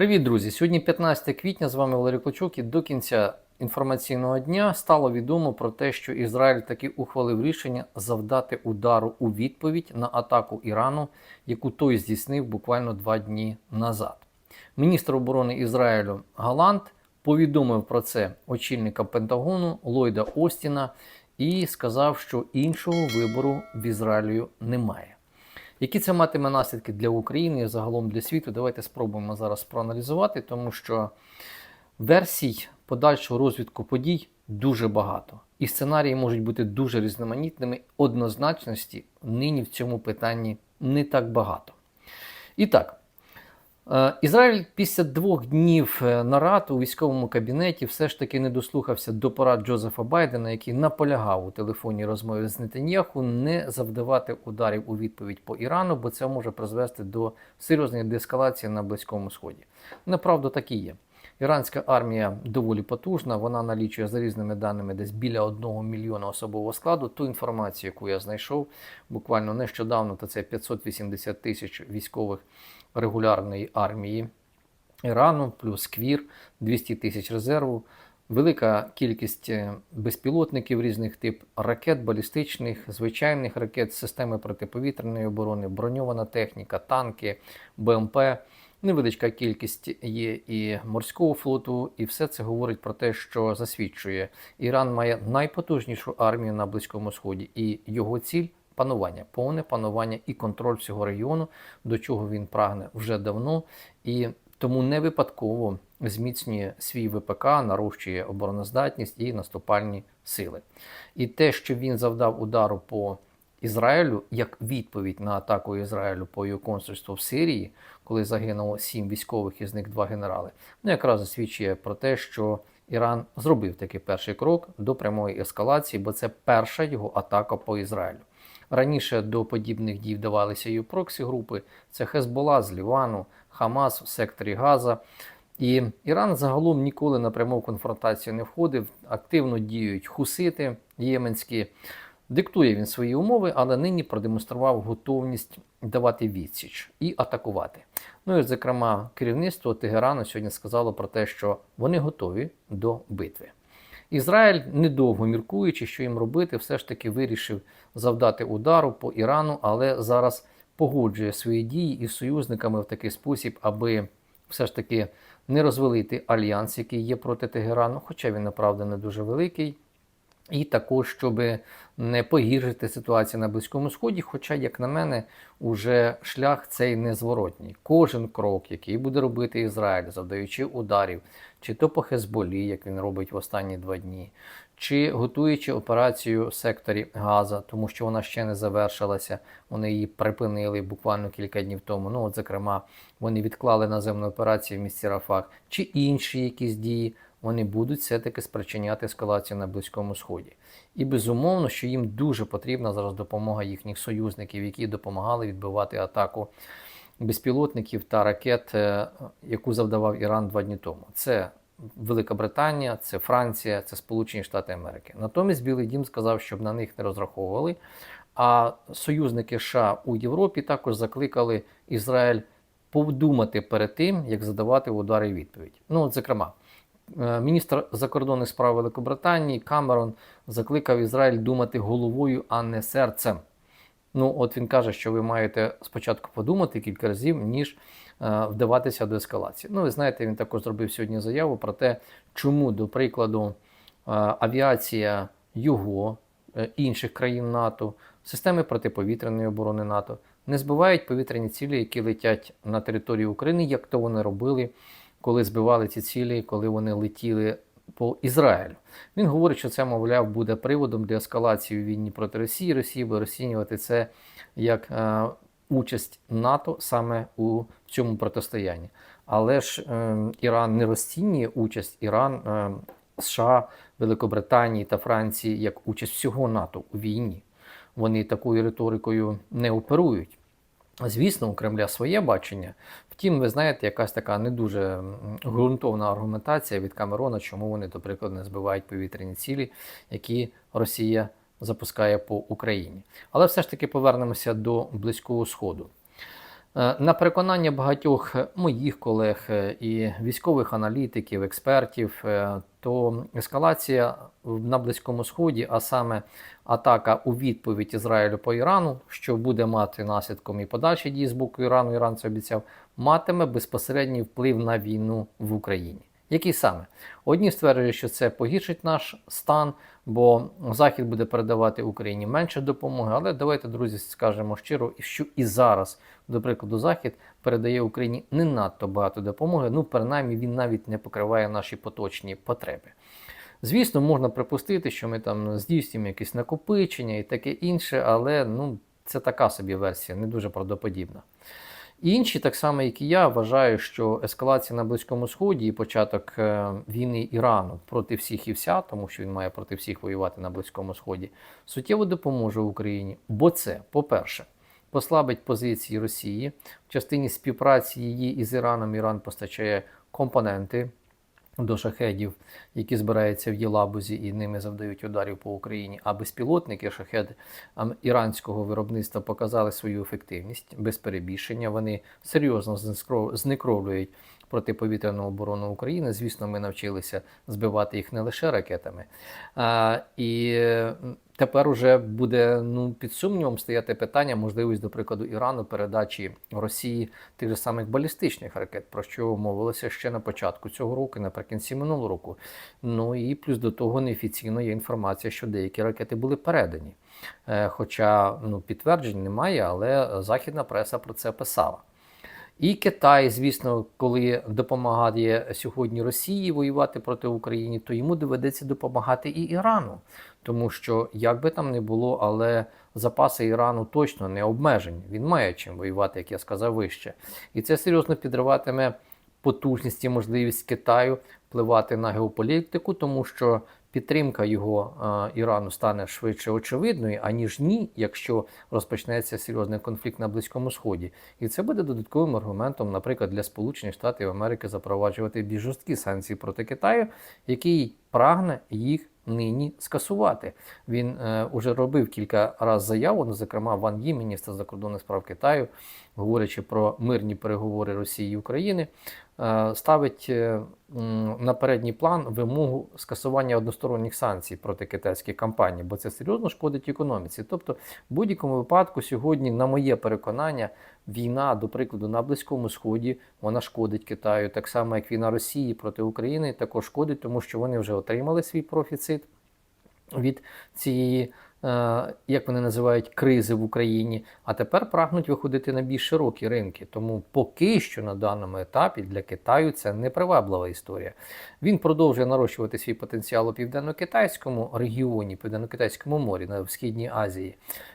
Привіт, друзі! Сьогодні 15 квітня. З вами Валерій Клочук. І до кінця інформаційного дня стало відомо про те, що Ізраїль таки ухвалив рішення завдати удару у відповідь на атаку Ірану, яку той здійснив буквально два дні назад. Міністр оборони Ізраїлю Галант повідомив про це очільника Пентагону Ллойда Остіна і сказав, що іншого вибору в Ізраїлю немає. Які це матиме наслідки для України і загалом для світу? Давайте спробуємо зараз проаналізувати, тому що версій подальшого розвитку подій дуже багато. І сценарії можуть бути дуже різноманітними. Однозначності нині в цьому питанні не так багато. І так, Ізраїль після двох днів е, нарад у військовому кабінеті все ж таки не дослухався до порад Джозефа Байдена, який наполягав у телефонній розмові з Нетаньяху не завдавати ударів у відповідь по Ірану, бо це може призвести до серйозної деескалації на Близькому Сході. Направду так і є. Іранська армія доволі потужна, вона налічує за різними даними десь біля 1 мільйона особового складу. Ту інформацію, яку я знайшов буквально нещодавно, то це 580 тисяч військових регулярної армії Ірану, плюс квір, 200 тисяч резерву, велика кількість е, безпілотників різних типів, ракет балістичних, звичайних ракет, системи протиповітряної оборони, броньована техніка, танки, БМП. Невеличка кількість є і морського флоту, і все це говорить про те, що засвідчує, Іран має найпотужнішу армію на Близькому Сході, і його ціль панування, повне панування і контроль всього регіону, до чого він прагне вже давно, і тому не випадково зміцнює свій ВПК, нарощує обороноздатність і наступальні сили. І те, що він завдав удару по Ізраїлю як відповідь на атаку Ізраїлю по його консульству в Сирії, коли загинуло сім військових, із них два генерали, ну якраз засвідчує про те, що Іран зробив такий перший крок до прямої ескалації, бо це перша його атака по Ізраїлю. Раніше до подібних дій вдавалися і проксі групи: це Хезбола з Лівану, Хамас в секторі Газа. І Іран загалом ніколи на пряму конфронтацію не входив. Активно діють хусити єменські. Диктує він свої умови, але нині продемонстрував готовність давати відсіч і атакувати. Ну і, зокрема, керівництво Тегерану сьогодні сказало про те, що вони готові до битви. Ізраїль, недовго міркуючи, що їм робити, все ж таки вирішив завдати удару по Ірану, але зараз погоджує свої дії із союзниками в такий спосіб, аби все ж таки не розвалити альянс, який є проти Тегерану, хоча він направда не дуже великий. І також, щоб не погіршити ситуацію на Близькому Сході. Хоча, як на мене, уже шлях цей незворотній. Кожен крок, який буде робити Ізраїль, завдаючи ударів, чи то по Хезболі, як він робить в останні два дні, чи готуючи операцію в секторі Газа, тому що вона ще не завершилася. Вони її припинили буквально кілька днів тому. Ну, от, зокрема, вони відклали наземну операцію в місті Рафах, чи інші якісь дії вони будуть все-таки спричиняти ескалацію на Близькому Сході. І безумовно, що їм дуже потрібна зараз допомога їхніх союзників, які допомагали відбивати атаку безпілотників та ракет, е, яку завдавав Іран два дні тому. Це Велика Британія, це Франція, це Сполучені Штати Америки. Натомість Білий Дім сказав, щоб на них не розраховували. А союзники США у Європі також закликали Ізраїль подумати перед тим, як задавати удари відповідь. Ну, от, зокрема. Е, міністр закордонних справ Великобританії Камерон закликав Ізраїль думати головою, а не серцем. Ну, от він каже, що ви маєте спочатку подумати кілька разів, ніж е, вдаватися до ескалації. Ну, ви знаєте, він також зробив сьогодні заяву про те, чому, до прикладу, е, авіація його, інших країн НАТО, системи протиповітряної оборони НАТО не збивають повітряні цілі, які летять на територію України, як то вони робили коли збивали ці цілі, коли вони летіли по Ізраїлю. Він говорить, що це, мовляв, буде приводом для ескалації війні проти Росії. Росії буде розцінювати це як е, участь НАТО саме у цьому протистоянні. Але ж е, Іран не розцінює участь Іран, е, США, Великобританії та Франції як участь всього НАТО у війні. Вони такою риторикою не оперують. Звісно, у Кремля своє бачення. Втім, ви знаєте, якась така не дуже ґрунтовна аргументація від Камерона, чому вони, до прикладу, не збивають повітряні цілі, які Росія запускає по Україні. Але все ж таки повернемося до Близького Сходу. Е, На переконання багатьох моїх колег е, і військових аналітиків, експертів, е, то ескалація на Близькому Сході, а саме атака у відповідь Ізраїлю по Ірану, що буде мати наслідком і подальші дії з боку Ірану, Іран це обіцяв, матиме безпосередній вплив на війну в Україні. Який саме? Одні стверджують, що це погіршить наш стан, бо Захід буде передавати Україні менше допомоги. Але давайте, друзі, скажемо щиро, що і зараз, до прикладу, Захід передає Україні не надто багато допомоги. Ну, принаймні, він навіть не покриває наші поточні потреби. Звісно, можна припустити, що ми там здійснюємо якісь накопичення і таке інше, але ну, це така собі версія, не дуже правдоподібна. Інші, так само як і я, вважаю, що ескалація на Близькому Сході і початок е, війни Ірану проти всіх і вся, тому що він має проти всіх воювати на Близькому Сході, суттєво допоможе Україні. Бо це, по-перше, послабить позиції Росії в частині співпраці її із Іраном. Іран постачає компоненти до шахедів, які збираються в Єлабузі і ними завдають ударів по Україні. А безпілотники шахед іранського виробництва показали свою ефективність без перебільшення. Вони серйозно зникровлюють. Протиповітряну оборону України. Звісно, ми навчилися збивати їх не лише ракетами. А, і тепер уже буде ну, під сумнівом стояти питання, можливість, до прикладу, Ірану передачі Росії тих же самих балістичних ракет, про що мовилося ще на початку цього року, наприкінці минулого року. Ну і плюс до того неофіційно є інформація, що деякі ракети були передані. Е, Хоча ну, підтверджень немає, але західна преса про це писала. І Китай, звісно, коли допомагає сьогодні Росії воювати проти України, то йому доведеться допомагати і Ірану. Тому що, як би там не було, але запаси Ірану точно не обмежені. Він має чим воювати, як я сказав вище. І це серйозно підриватиме потужність і можливість Китаю впливати на геополітику, тому що підтримка його Ірану стане швидше очевидною, аніж ні, якщо розпочнеться серйозний конфлікт на Близькому Сході. І це буде додатковим аргументом, наприклад, для Сполучених Штатів Америки запроваджувати більш жорсткі санкції проти Китаю, який прагне їх нині скасувати. Він е, уже робив кілька разів заяву, ну, зокрема, Ван Ї, міністр закордонних справ Китаю, говорячи про мирні переговори Росії і України, ставить е, на передній план вимогу скасування односторонніх санкцій проти китайських компаній, бо це серйозно шкодить економіці. Тобто, в будь-якому випадку сьогодні, на моє переконання, війна, до прикладу, на Близькому Сході вона шкодить Китаю, так само як війна Росії проти України також шкодить, тому що вони вже отримали свій профіцит від цієї, е, як вони називають, кризи в Україні, а тепер прагнуть виходити на більш широкі ринки. Тому поки що на даному етапі для Китаю це неприваблива історія. Він продовжує нарощувати свій потенціал у південно-китайському регіоні, південно-китайському морі на східній Азії.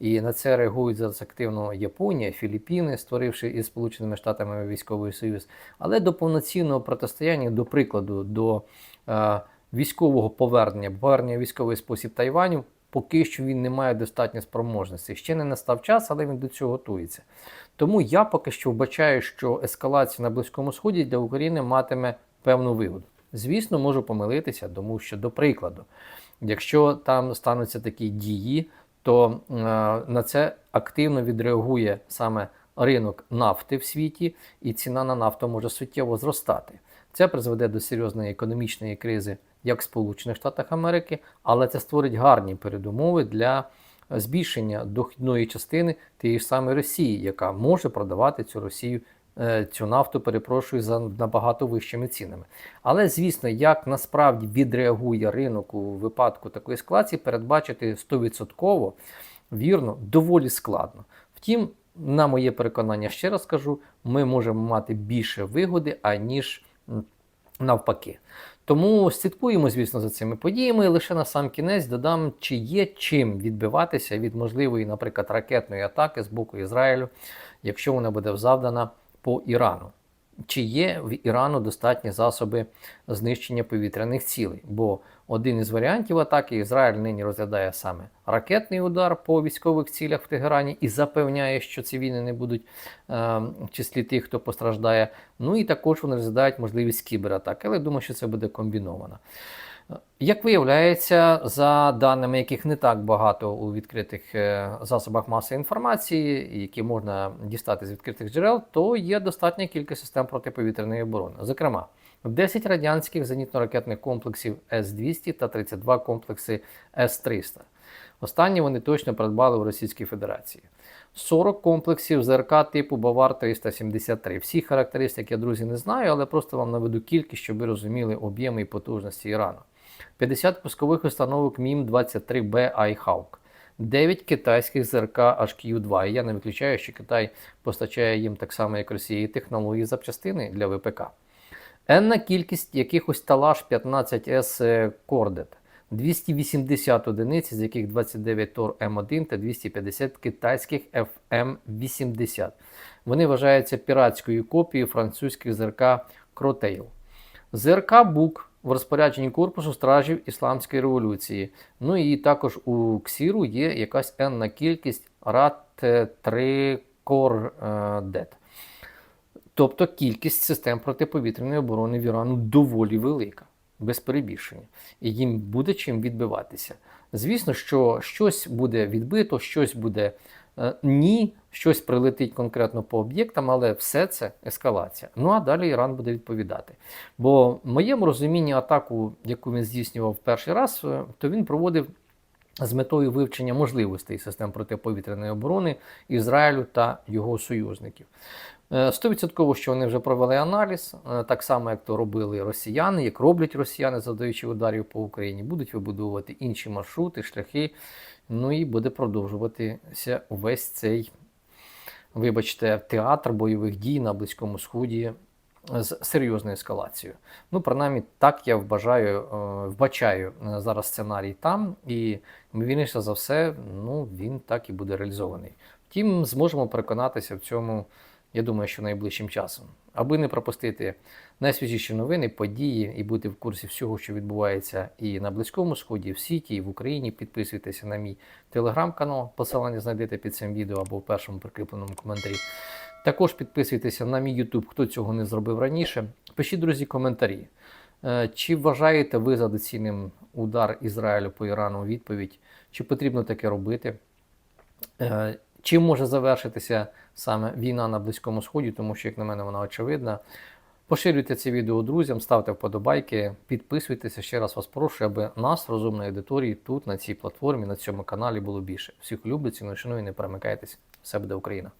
І на це реагують зараз активно Японія, Філіппіни, створивши із Сполученими Штатами військовий союз. Але до повноцінного протистояння, до прикладу, до е, військового повернення, повернення військовий спосіб Тайваню, поки що він не має достатньо спроможності. Ще не настав час, але він до цього готується. Тому я поки що вбачаю, що ескалація на Близькому Сході для України матиме певну вигоду. Звісно, можу помилитися, тому що, до прикладу, якщо там стануться такі дії, то е, на це активно відреагує саме ринок нафти в світі, і ціна на нафту може суттєво зростати. Це призведе до серйозної економічної кризи як в Сполучених Штатах Америки, але це створить гарні передумови для збільшення дохідної частини тієї ж самої Росії, яка може продавати цю Росію. е, Цю нафту перепрошую за набагато вищими цінами. Але звісно, як насправді відреагує ринок у випадку такої ескалації, передбачити 100% вірно доволі складно. Втім, на моє переконання, ще раз кажу, ми можемо мати більше вигоди, аніж навпаки. Тому слідкуємо, звісно, за цими подіями. Лише на сам кінець додам, чи є чим відбиватися від можливої, наприклад, ракетної атаки з боку Ізраїлю, якщо вона буде завдана по Ірану. Чи є в Ірану достатні засоби знищення повітряних цілей? Бо один із варіантів атаки Ізраїль нині розглядає саме ракетний удар по військових цілях в Тегерані і запевняє, що цивільні не будуть е, в числі тих, хто постраждає. Ну і також вони розглядають можливість кібератаки, але думаю, що це буде комбіновано. Як виявляється, за даними яких не так багато у відкритих е, засобах масової інформації, які можна дістати з відкритих джерел, то є достатня кількість систем протиповітряної оборони. Зокрема, 10 радянських зенітно-ракетних комплексів С-200 та 32 комплекси С-300. Останні вони точно придбали у Російській Федерації. 40 комплексів ЗРК типу Бавар 373. Всі характеристики я, друзі, не знаю, але просто вам наведу кількість, щоб ви розуміли об'єми і потужності Ірану. 50 пускових установок МІМ-23Б iHawk. 9 китайських ЗРК HQ2. І я не виключаю, що Китай постачає їм так само, як Росії, технології запчастини для ВПК. Енна кількість якихось талаш 15С Кордет. 280 одиниць, з яких 29 Тор М1 та 250 китайських FM80. Вони вважаються піратською копією французьких ЗРК Кротейл. ЗРК Бук в розпорядженні корпусу стражів Ісламської революції. Ну і також у Ксіру є якась енна кількість рат 3 Кордет. Тобто кількість систем протиповітряної оборони в Ірану доволі велика, без перебільшення. І їм буде чим відбиватися. Звісно, що щось буде відбито, щось буде ні, щось прилетить конкретно по об'єктам, але все це ескалація. Ну а далі Іран буде відповідати. Бо в моєму розумінні атаку, яку він здійснював перший раз, е, то він проводив. З метою вивчення можливостей систем протиповітряної оборони Ізраїлю та його союзників. Е, Стовідсотково, що вони вже провели аналіз, е, так само, як то робили росіяни, як роблять росіяни, завдаючи ударів по Україні, будуть вибудовувати інші маршрути, шляхи. Ну і буде продовжуватися весь цей, вибачте, театр бойових дій на Близькому Сході з серйозною ескалацією. Ну, принаймні, так я вбажаю, е, вбачаю е, зараз сценарій там, і ймовірніше за все, ну, він так і буде реалізований. Втім, зможемо переконатися в цьому, я думаю, що найближчим часом. Аби не пропустити найсвіжіші новини, події і бути в курсі всього, що відбувається і на Близькому Сході, і в світі, і в Україні. Підписуйтеся на мій телеграм-канал. Посилання знайдете під цим відео або в першому прикріпленому коментарі. Також підписуйтеся на мій YouTube, хто цього не зробив раніше. Пишіть, друзі, коментарі. Е, Чи вважаєте ви за доцільним удар Ізраїлю по Ірану у відповідь? Чи потрібно таке робити? Чим може завершитися саме війна на Близькому Сході, тому що, як на мене, вона очевидна. Поширюйте це відео друзям, ставте вподобайки, підписуйтеся. Ще раз вас прошу, аби нас, розумної аудиторії, тут, на цій платформі, на цьому каналі було більше. Всіх люблю, ціную, шаную, не перемикайтесь. Все буде Україна!